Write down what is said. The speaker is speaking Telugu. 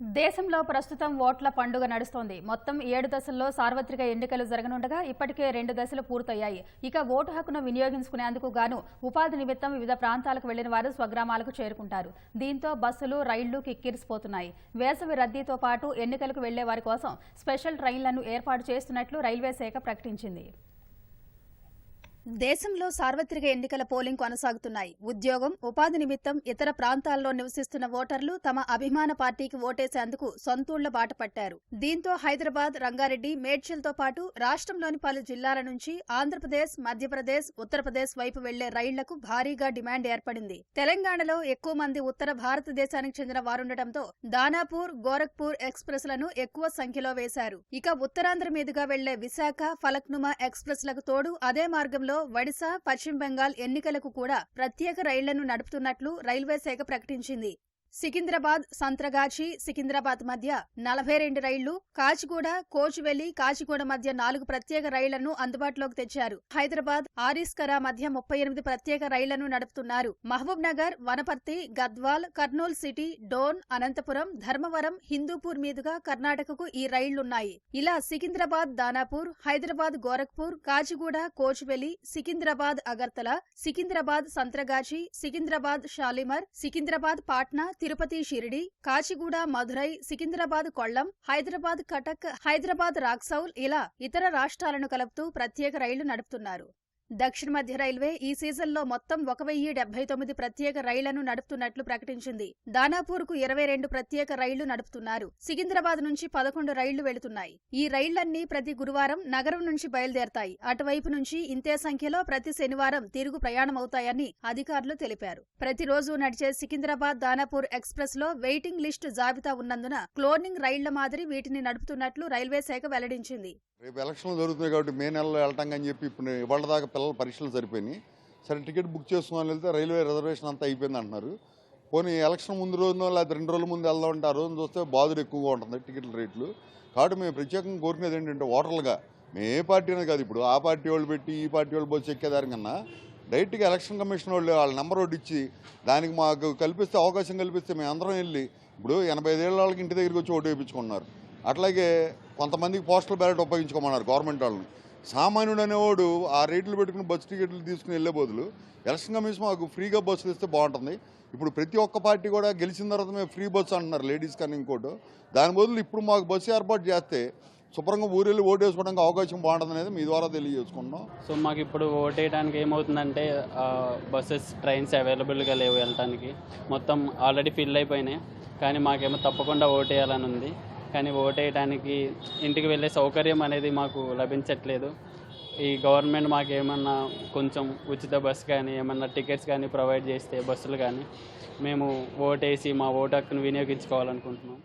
దేశంలో ప్రస్తుతం ఓట్ల పండుగ నడుస్తోంది. మొత్తం ఏడు దశల్లో సార్వత్రిక ఎన్నికలు జరగనుండగా ఇప్పటికే రెండు దశలు పూర్తయ్యాయి. ఇక ఓటు హక్కును వినియోగించుకునేందుకు గాను ఉపాధి నిమిత్తం వివిధ ప్రాంతాలకు వెళ్ళిన వారు స్వగ్రామాలకు చేరుకుంటారు. దీంతో బస్సులు రైళ్ళు కిక్కిరిసిపోతున్నాయి. వేసవి రద్దీతో పాటు ఎన్నికలకు వెళ్ళే వారి కోసం స్పెషల్ ట్రైన్లను ఏర్పాటు చేస్తున్నట్లు రైల్వే శాఖ ప్రకటించింది. దేశంలో సార్వత్రిక ఎన్నికల పోలింగ్ కొనసాగుతున్నాయి. ఉద్యోగం ఉపాధి నిమిత్తం ఇతర ప్రాంతాల్లో నివసిస్తున్న ఓటర్లు తమ అభిమాన పార్టీకి ఓటేసేందుకు సొంతూళ్ళ బాట పట్టారు. దీంతో హైదరాబాద్ రంగారెడ్డి మేడ్చల్తో పాటు రాష్ట్రంలోని పలు జిల్లాల నుంచి ఆంధ్రప్రదేశ్ మధ్యప్రదేశ్ ఉత్తరప్రదేశ్ వైపు వెళ్ళే రైళ్ళకు భారీగా డిమాండ్ ఏర్పడింది. తెలంగాణలో ఎక్కువ మంది ఉత్తర భారతదేశానికి చెందిన వారుండటంతో దానాపూర్ గోరఖ్పూర్ ఎక్స్ప్రెస్లను ఎక్కువ సంఖ్యలో వేశారు. ఇక ఉత్తరాంధ్ర మీదుగా వెళ్ళే విశాఖ ఫలక్నుమా ఎక్స్ప్రెస్లకు తోడు అదే మార్గంలో ఒడిశా పశ్చిమ బెంగాల్ ఎన్నికలకు కూడా ప్రత్యేక రైళ్ళను నడుపుతున్నట్లు రైల్వే శాఖ ప్రకటించింది. సికింద్రాబాద్ సంత్రగాచి సికింద్రాబాద్ మధ్య నలభై రెండు రైళ్ళు కాచిగూడ కోచువెల్లి కాచిగూడ మధ్య నాలుగు ప్రత్యేక రైళ్ళను అందుబాటులోకి తెచ్చారు. హైదరాబాద్ ఆరిస్కరా మధ్య ముప్పై ఎనిమిది ప్రత్యేక రైళ్ళను నడుపుతున్నారు. మహబూబ్ నగర్ వనపర్తి గద్వాల్ కర్నూల్ సిటీ డోన్ అనంతపురం ధర్మవరం హిందూపూర్ మీదుగా కర్ణాటకకు ఈ రైళ్ళున్నాయి. ఇలా సికింద్రాబాద్ దానాపూర్ హైదరాబాద్ గోరఖ్పూర్ కాచిగూడ కోచువెల్లి సికింద్రాబాద్ అగర్తల సికింద్రాబాద్ సంత్రగాచి సికింద్రాబాద్ షాలిమర్ సికింద్రాబాద్ పాట్నా తిరుపతి షిరిడి కాచిగూడ మధురై సికింద్రాబాద్ కొల్లం హైదరాబాద్ కటక్ హైదరాబాద్ రాక్సౌల్ ఇలా ఇతర రాష్ట్రాలను కలుపుతూ ప్రత్యేక రైళ్ళు నడుపుతున్నారు. దక్షిణ మధ్య రైల్వే ఈ సీజన్లో మొత్తం ఒక వెయ్యి డెబ్బై తొమ్మిది ప్రత్యేక రైళ్ళను నడుపుతున్నట్లు ప్రకటించింది. దానాపూర్కు ఇరవై రెండు ప్రత్యేక రైళ్ళు నడుపుతున్నారు. సికింద్రాబాద్ నుంచి పదకొండు రైళ్ళు వెళుతున్నాయి. ఈ రైళ్ళన్నీ ప్రతి గురువారం నగరం నుంచి బయలుదేరతాయి. అటువైపు నుంచి ఇంతే సంఖ్యలో ప్రతి శనివారం తిరుగు ప్రయాణమవుతాయని అధికారులు తెలిపారు. ప్రతిరోజు నడిచే సికింద్రాబాద్ దానాపూర్ ఎక్స్ప్రెస్లో వెయిటింగ్ లిస్టు జాబితా ఉన్నందున క్లోనింగ్ రైళ్ళ మాదిరి వీటిని నడుపుతున్నట్లు రైల్వే శాఖ వెల్లడించింది. రేపు ఎలక్షన్లు జరుగుతున్నాయి కాబట్టి మే నెలలో వెళ్ళటం అని చెప్పి ఇప్పుడు ఇవాళ దాకా పిల్లల పరీక్షలు సరిపోయినాయి. సరే టికెట్ బుక్ చేసుకుని వెళ్తే రైల్వే రిజర్వేషన్ అంతా అయిపోయింది అంటున్నారు. పోనీ ఎలక్షన్ ముందు రోజునో లేదా రెండు రోజుల ముందు వెళ్దాం అంటే ఆ రోజు చూస్తే బాధలు ఎక్కువగా ఉంటుంది టికెట్ల రేట్లు. కాబట్టి మేము ప్రత్యేకంగా కోరుకునేది ఏంటంటే ఓటర్లుగా. మేము ఏ పార్టీ అనేది కాదు ఇప్పుడు. ఆ పార్టీ వాళ్ళు పెట్టి ఈ పార్టీ వాళ్ళు బస్సు ఎక్కేదానికన్నా డైరెక్ట్గా ఎలక్షన్ కమిషన్ వాళ్ళు వాళ్ళ నెంబర్ ఒకటి ఇచ్చి దానికి మాకు కల్పిస్తే అవకాశం కల్పిస్తే మేము అందరం వెళ్ళి ఇప్పుడు ఎనభై ఐదేళ్ళ వాళ్ళకి ఇంటి దగ్గరికి వచ్చి ఓటు వేయించుకున్నారు అట్లాగే కొంతమందికి పోస్టల్ బ్యాలెట్ ఉపయోగించుకోమన్నారు గవర్నమెంట్ వాళ్ళని. సామాన్యుడు అనేవాడు ఆ రేట్లు పెట్టుకుని బస్సు టికెట్లు తీసుకుని వెళ్ళే బదులు ఎలక్షన్ కమిషన్ మాకు ఫ్రీగా బస్సులు ఇస్తే బాగుంటుంది. ఇప్పుడు ప్రతి ఒక్క పార్టీ కూడా గెలిచిన తర్వాత మేము ఫ్రీ బస్సు అంటున్నారు లేడీస్ కానీ ఇంకోటి. దాని బదులు ఇప్పుడు మాకు బస్సు ఏర్పాటు చేస్తే శుభ్రంగా ఊరెళ్ళి ఓటు వేసుకోవడానికి అవకాశం బాగుంటుంది అనేది మీ ద్వారా తెలియజేసుకుంటున్నాం. సో మాకు ఇప్పుడు ఓటేయడానికి ఏమవుతుందంటే బస్సెస్ ట్రైన్స్ అవైలబుల్గా లేవు వెళ్ళటానికి. మొత్తం ఆల్రెడీ ఫిల్ అయిపోయినాయి. కానీ మాకేమో తప్పకుండా ఓటేయాలని ఉంది. కానీ ఓటేయడానికి ఇంటికి వెళ్ళే సౌకర్యం అనేది మాకు లభించట్లేదు. ఈ గవర్నమెంట్ మాకు ఏమన్నా కొంచెం ఉచిత బస్ కానీ ఏమన్నా టికెట్స్ కానీ ప్రొవైడ్ చేస్తే బస్సులు కానీ మేము ఓటేసి మా ఓటు హక్కును వినియోగించుకోవాలనుకుంటున్నాం.